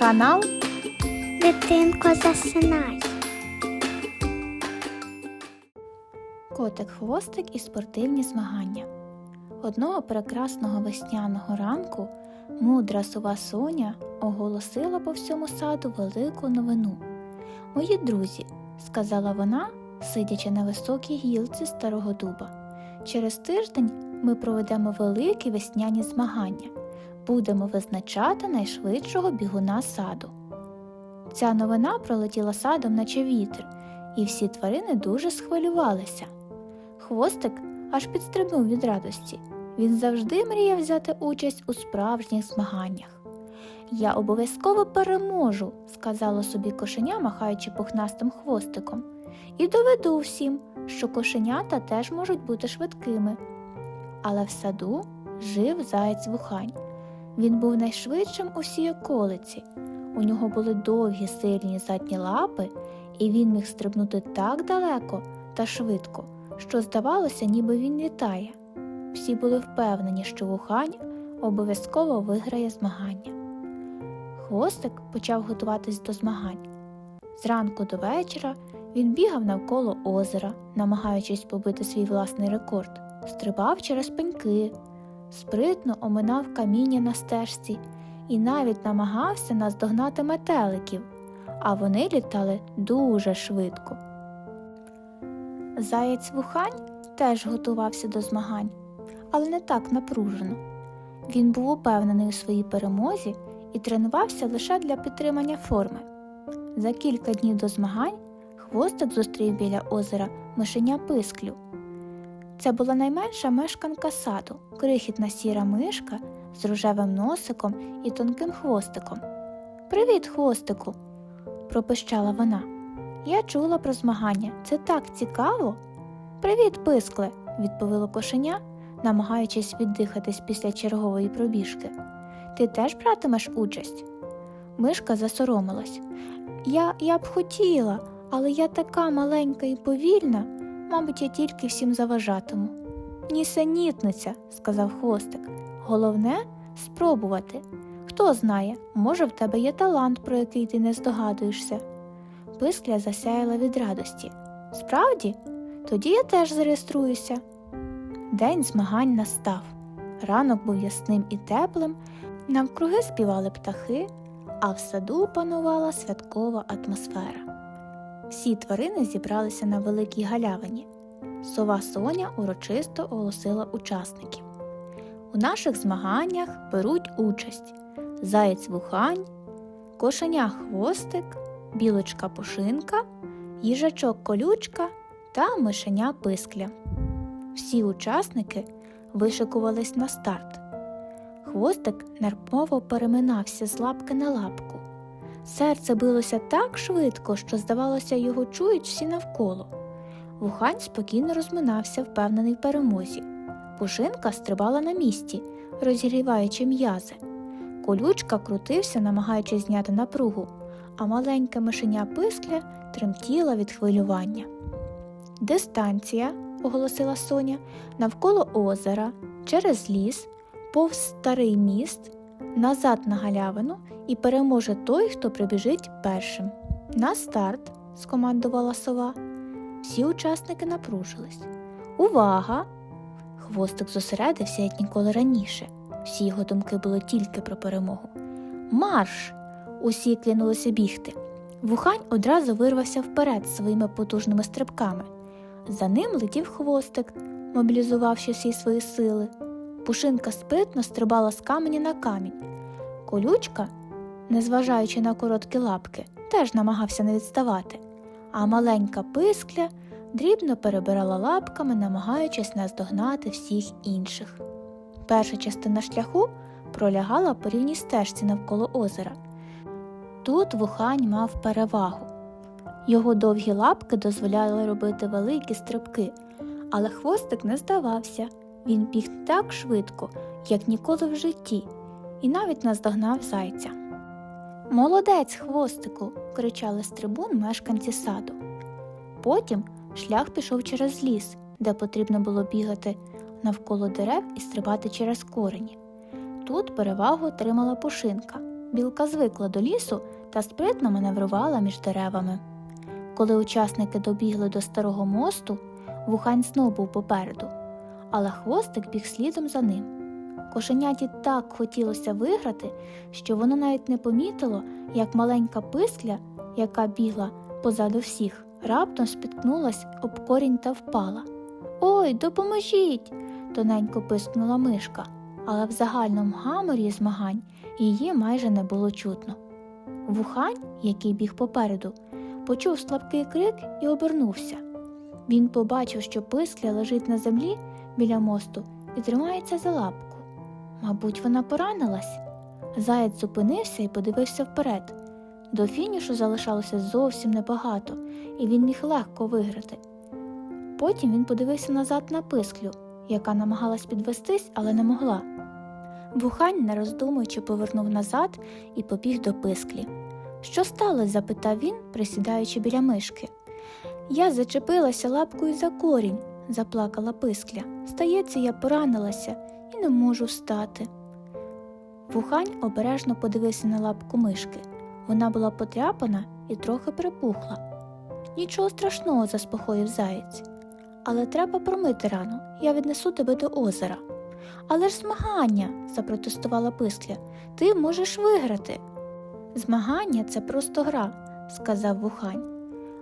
Канал Дитинко засинай. Котик Хвостик і спортивні змагання. Одного прекрасного весняного ранку мудра сова Соня оголосила по всьому саду велику новину. Мої друзі, сказала вона, сидячи на високій гілці старого дуба. Через тиждень ми проведемо великі весняні змагання. Будемо визначати найшвидшого бігуна саду. Ця новина пролетіла садом, наче вітер, і всі тварини дуже схвилювалися. Хвостик аж підстрибнув від радості. Він завжди мріяв взяти участь у справжніх змаганнях. Я обов'язково переможу, сказало собі кошеня, махаючи пухнастим хвостиком, і доведу всім, що кошенята теж можуть бути швидкими. Але в саду жив заєць вухань. Він був найшвидшим у всій околиці. У нього були довгі сильні задні лапи, і він міг стрибнути так далеко та швидко, що здавалося, ніби він літає. Всі були впевнені, що вухань обов'язково виграє змагання. Хвостик почав готуватись до змагань. Зранку до вечора він бігав навколо озера, намагаючись побити свій власний рекорд, стрибав через пеньки, спритно оминав каміння на стежці і навіть намагався наздогнати метеликів, а вони літали дуже швидко. Заєць вухань теж готувався до змагань, але не так напружено. Він був упевнений у своїй перемозі і тренувався лише для підтримання форми. За кілька днів до змагань хвостик зустрів біля озера мишеня писклю. Це була найменша мешканка саду, крихітна сіра мишка з рожевим носиком і тонким хвостиком. Привіт, хвостику, пропищала вона. Я чула про змагання. Це так цікаво. Привіт, пискле, відповіло кошеня, намагаючись віддихатись після чергової пробіжки. Ти теж братимеш участь? Мишка засоромилась. Я, я б хотіла, але я така маленька і повільна, мабуть, я тільки всім заважатиму. Нісенітниця, сказав хвостик. Головне спробувати. Хто знає, може, в тебе є талант, про який ти не здогадуєшся. Пискля засяяла від радості. Справді, тоді я теж зареєструюся. День змагань настав. Ранок був ясним і теплим, навкруги співали птахи, а в саду панувала святкова атмосфера. Всі тварини зібралися на великій галявині. Сова Соня урочисто оголосила учасників. У наших змаганнях беруть участь заєць вухань, кошеня хвостик, білочка пушинка, їжачок колючка та мишеня пискля. Всі учасники вишикувались на старт. Хвостик нерпово переминався з лапки на лапку. Серце билося так швидко, що, здавалося, його чують всі навколо. Вухань спокійно розминався, впевнений в перемозі. Пушинка стрибала на місці, розігріваючи м'язи. Колючка крутився, намагаючись зняти напругу, а маленьке мишеня пискля тремтіла від хвилювання. Дистанція, оголосила Соня, навколо озера, через ліс, повз старий міст, назад на галявину і переможе той, хто прибіжить першим. На старт, скомандувала сова. Всі учасники напружились. Увага! Хвостик зосередився, як ніколи раніше. Всі його думки були тільки про перемогу. Марш! Усі кинулися бігти. Вухань одразу вирвався вперед своїми потужними стрибками. За ним летів хвостик, мобілізувавши всі свої сили. Пушинка спритно стрибала з каменя на камінь. Колючка, незважаючи на короткі лапки, теж намагався не відставати, а маленька пискля дрібно перебирала лапками, намагаючись наздогнати всіх інших. Перша частина шляху пролягала по рівній стежці навколо озера. Тут вухань мав перевагу. Його довгі лапки дозволяли робити великі стрибки, але хвостик не здавався. Він біг так швидко, як ніколи в житті, і навіть наздогнав зайця. Молодець, хвостику. кричали з трибун мешканці саду. Потім шлях пішов через ліс, де потрібно було бігати навколо дерев і стрибати через корені. Тут перевагу отримала пушинка. Білка звикла до лісу та спритно маневрувала між деревами. Коли учасники добігли до старого мосту, вухань знов був попереду, але хвостик біг слідом за ним. Кошеняті так хотілося виграти, що воно навіть не помітило, як маленька пискля, яка бігла позаду всіх, раптом спіткнулась об корінь та впала. Ой, допоможіть! тоненько пискнула мишка, але в загальному гаморі змагань її майже не було чутно. Вухань, який біг попереду, почув слабкий крик і обернувся. Він побачив, що пискля лежить на землі біля мосту і тримається за лапку. Мабуть, вона поранилась. Заєць зупинився і подивився вперед. До фінішу залишалося зовсім небагато, і він міг легко виграти. Потім він подивився назад на писклю, яка намагалась підвестись, але не могла. Вухань, не роздумуючи, повернув назад і побіг до писклі. Що сталося? запитав він, присідаючи біля мишки. Я зачепилася лапкою за корінь, заплакала пискля. Стається, я поранилася і не можу встати. Вухань обережно подивився на лапку мишки. Вона була потряпана і трохи припухла. Нічого страшного, заспокоїв заєць. Але треба промити рану, я віднесу тебе до озера. Але ж змагання, запротестувала пискля, ти можеш виграти. Змагання це просто гра, сказав вухань,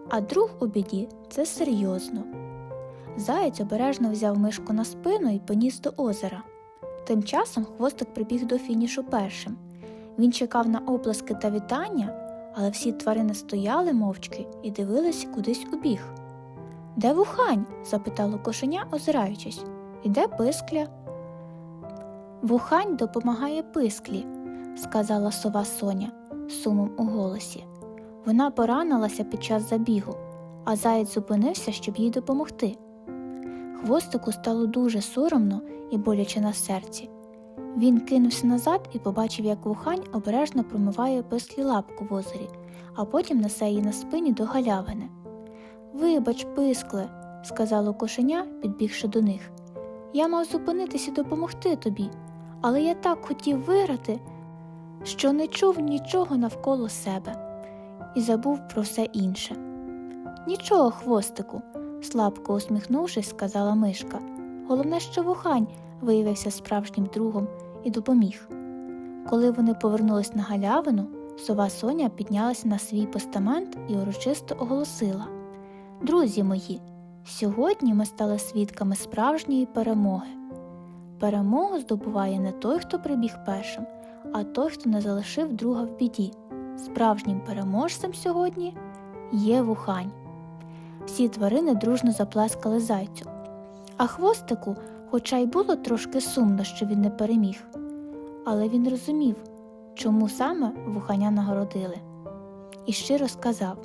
а друг у біді це серйозно. Заєць обережно взяв мишку на спину і поніс до озера. Тим часом хвостик прибіг до фінішу першим. Він чекав на оплески та вітання, але всі тварини стояли мовчки і дивились кудись у біг. Де вухань? запитало кошеня, озираючись. І де пискля? Вухань допомагає писклі, сказала сова Соня сумом у голосі. Вона поранилася під час забігу, а заєць зупинився, щоб їй допомогти. Хвостику стало дуже соромно і боляче на серці. Він кинувся назад і побачив, як вухань обережно промиває писклі лапку в озері, а потім несе її на спині до галявини. Вибач, пискле, сказало кошеня, підбігши до них. Я мав зупинитися і допомогти тобі, але я так хотів виграти, що не чув нічого навколо себе і забув про все інше. Нічого, хвостику, слабко усміхнувшись, сказала мишка. Головне, що вухань виявився справжнім другом і допоміг. Коли вони повернулись на галявину, сова Соня піднялася на свій постамент і урочисто оголосила Друзі мої, сьогодні ми стали свідками справжньої перемоги. Перемогу здобуває не той, хто прибіг першим, а той, хто не залишив друга в біді. Справжнім переможцем сьогодні є вухань. Всі тварини дружно заплескали зайцю. А хвостику, хоча й було трошки сумно, що він не переміг, але він розумів, чому саме вуханя нагородили. І щиро сказав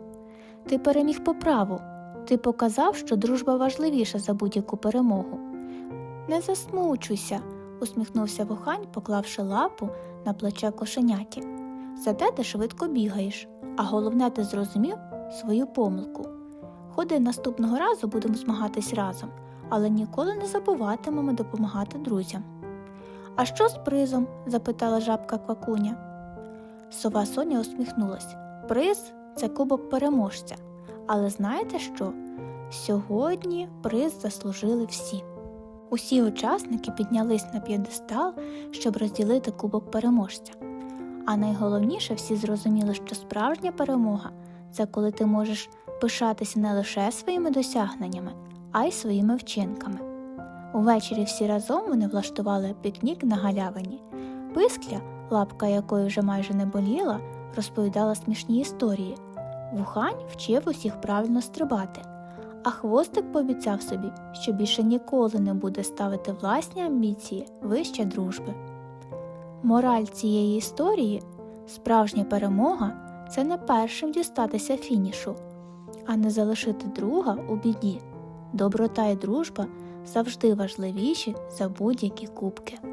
Ти переміг по праву, ти показав, що дружба важливіша за будь-яку перемогу. Не засмучуйся, усміхнувся вухань, поклавши лапу на плече кошеняті. Зате ти швидко бігаєш, а головне, ти зрозумів свою помилку. Ходи наступного разу будемо змагатись разом, але ніколи не забуватимемо допомагати друзям. А що з призом? запитала жабка квакуня. Сова Соня усміхнулась. Приз це кубок переможця. Але знаєте що? Сьогодні приз заслужили всі. Усі учасники піднялись на п'єдестал, щоб розділити кубок переможця. А найголовніше всі зрозуміли, що справжня перемога це коли ти можеш пишатися не лише своїми досягненнями, а й своїми вчинками. Увечері всі разом вони влаштували пікнік на галявині. Пискля, лапка якої вже майже не боліла, розповідала смішні історії. Вухань вчив усіх правильно стрибати, а хвостик пообіцяв собі, що більше ніколи не буде ставити власні амбіції вище дружби. Мораль цієї історії справжня перемога це не першим дістатися фінішу, а не залишити друга у біді. Доброта і дружба завжди важливіші за будь-які кубки.